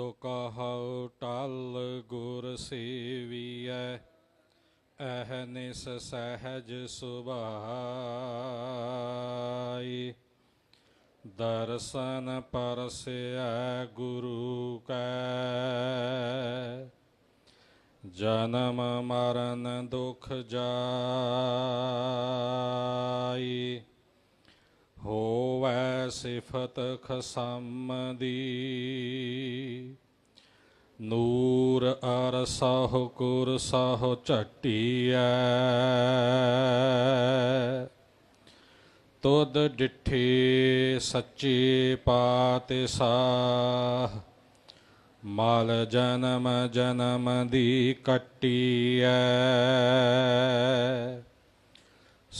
ਸੋ ਕਹਉ ਟਲ ਗੁਰ ਸੇਵੀਐ ਅਹਨਿਸ ਸਹਿਜ ਸੁਭਾਈ। ਦਰਸ਼ਨ ਪਰਸਿਐ ਗੁਰੂ ਕੈ, ਜਨਮ ਮਰਨ ਦੁਖ ਜਾਈ। ਹੋਵੈ ਸਿਫਤ ਖਸਮ ਦੀ ਨੂਰ ਅਰ ਸਾਹ ਕੁਰ ਸਾਹ ਝਟੀਐ। ਤੁਧ ਡਿਠੇ ਸੱਚੇ ਪਾਤਸ਼ਾਹ। ਮਲ ਜਨਮ ਜਨਮ ਦੀ ਕੱਟੀਐ।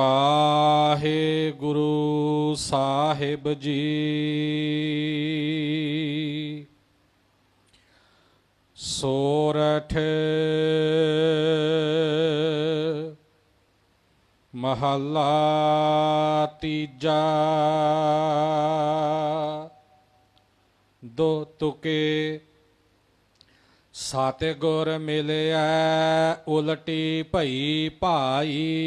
ਵਾਹਿਗੁਰੂ ਸਾਹਿਬ ਜੀ। ਸੋਰਠ ਮਹੱਲਾ ਤੀਜਾ। ਦੋ ਤੁਕੇ ਸਤਿਗੁਰ ਮਿਲਿਆ ਉਲਟੀ ਭਈ ਭਾਈ।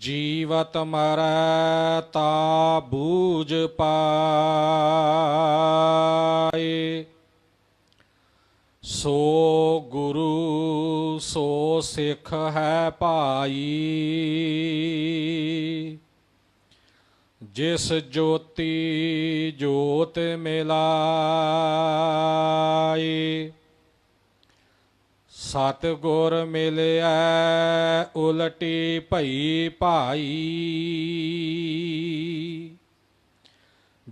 ਜੀਵਤ ਮਰੈ ਤਾ ਬੂਝ ਪਾਏ। ਸੋ ਗੁਰੂ, ਸੋ ਸਿੱਖ ਹੈ ਭਾਈ। ਜਿਸ ਜੋਤੀ ਜੋਤ ਮਿਲਾਈ ਸਤ ਗੁਰ ਮਿਲਿਆ ਉਲਟੀ ਭਈ ਭਾਈ।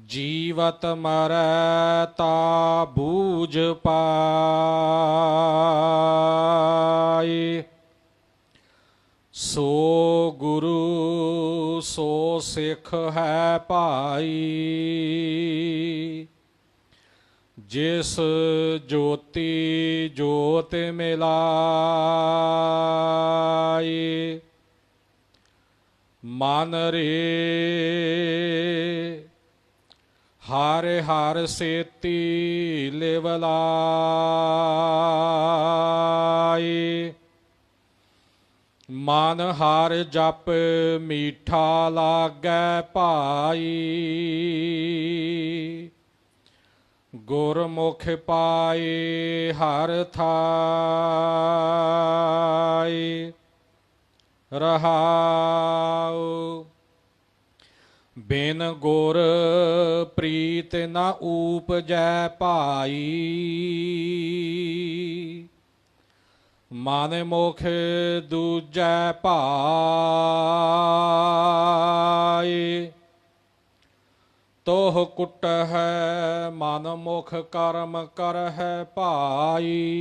ਜੀਵਤ ਮਰੈ ਤਾ ਬੂਝ ਪਾਈ। ਸੋ ਗੁਰੂ ਸੋ ਸਿੱਖ ਹੈ ਭਾਈ। ਜਿਸ ਜੋਤੀ ਜੋਤ ਮਿਲਾਈ ਮਨ ਰੇ ਹਰ ਹਰ ਸੇਤੀ ਲਿਵਲਾਈ ਮਨ ਹਾਰ ਜਪ ਮੀਠਾ ਲਾਗੈ ਭਾਈ। ਗੁਰਮੁਖ ਪਾਏ ਹਰ ਥਾਈ। ਰਹਾਉ। ਬਿਨ ਗੁਰ ਪ੍ਰੀਤ ਨ ਊਪਜੈ ਭਾਈ। ਮਨ ਮੁਖ ਦੂਜੈ ਭਾਈ ਤੋਹ ਕੁੱਟ ਹੈ ਮਨ ਮੁਖ ਕਰਮ ਕਰ ਹੈ ਭਾਈ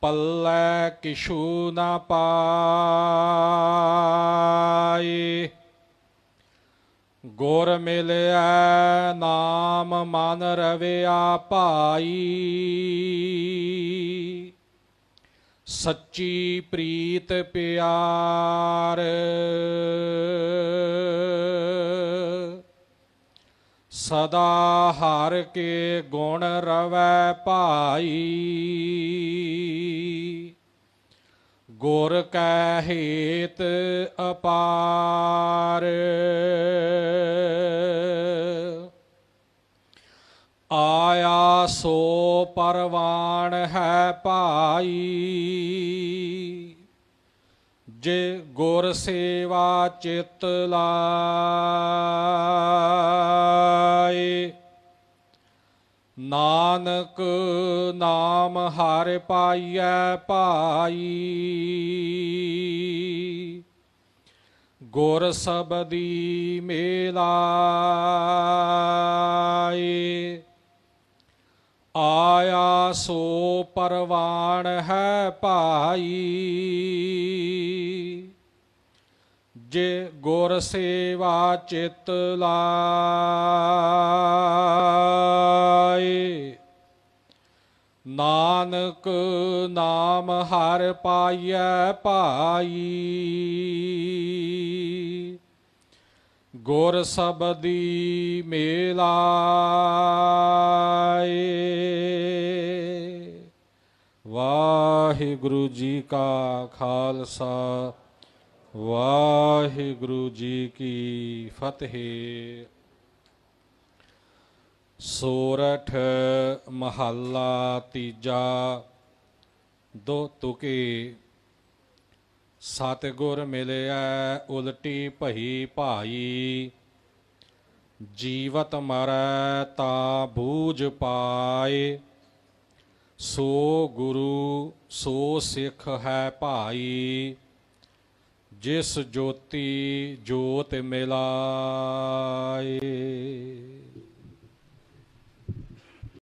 ਪੱਲੇ ਕਿਛੂ ਨਾ ਪਾਈ। ਗੁਰ ਮਿਲਿਆ ਨਾਮ ਮਨ ਰਵਿਆ ਭਾਈ ਸੱਚੀ ਪ੍ਰੀਤ ਪਿਆਰ। ਸਦਾ ਹਰ ਕੇ ਗੁਣ ਰਵੈ ਭਾਈ। ਗੁਰ ਕੈ ਹੇਤ ਅਪਾਰ। ਆਇਆ ਸੋ ਪਰਵਾਨ ਹੈ ਭਾਈ ਜੇ ਗੁਰ ਸੇਵਾ ਚਿਤ ਲਾਏ। ਨਾਨਕ ਨਾਮ ਹਰਿ ਪਾਈਐ ਭਾਈ। ਗੁਰ ਸਬਦੀ ਮੇਲਾਏ। ਆਇਆ ਸੋ ਪਰਵਾਨ ਹੈ ਭਾਈ। ਜੇ ਗੁਰ ਸੇਵਾ ਚਿਤ ਲਾ ਨਾਨਕ ਨਾਮ ਹਰ ਪਾਈਐ ਭਾਈ। ਗੁਰ ਸਬਦੀ ਮੇਲਾਏ। ਵਾਹਿਗੁਰੂ ਜੀ ਕਾ ਖਾਲਸਾ, ਵਾਹਿਗੁਰੂ ਜੀ ਕੀ ਫਤਿਹ। ਸੋਰਠ ਮਹੱਲਾ ਤੀਜਾ, ਦੋ ਤੁਕੀ। ਸਤਿਗੁਰ ਮਿਲਿਆ ਉਲਟੀ ਭਈ ਭਾਈ, ਜੀਵਤ ਮਰੈ ਤਾ ਬੂਝ ਪਾਏ। ਸੋ ਗੁਰੂ, ਸੋ ਸਿੱਖ ਹੈ ਭਾਈ, ਜਿਸ ਜੋਤੀ ਜੋਤ ਮਿਲਾਏ।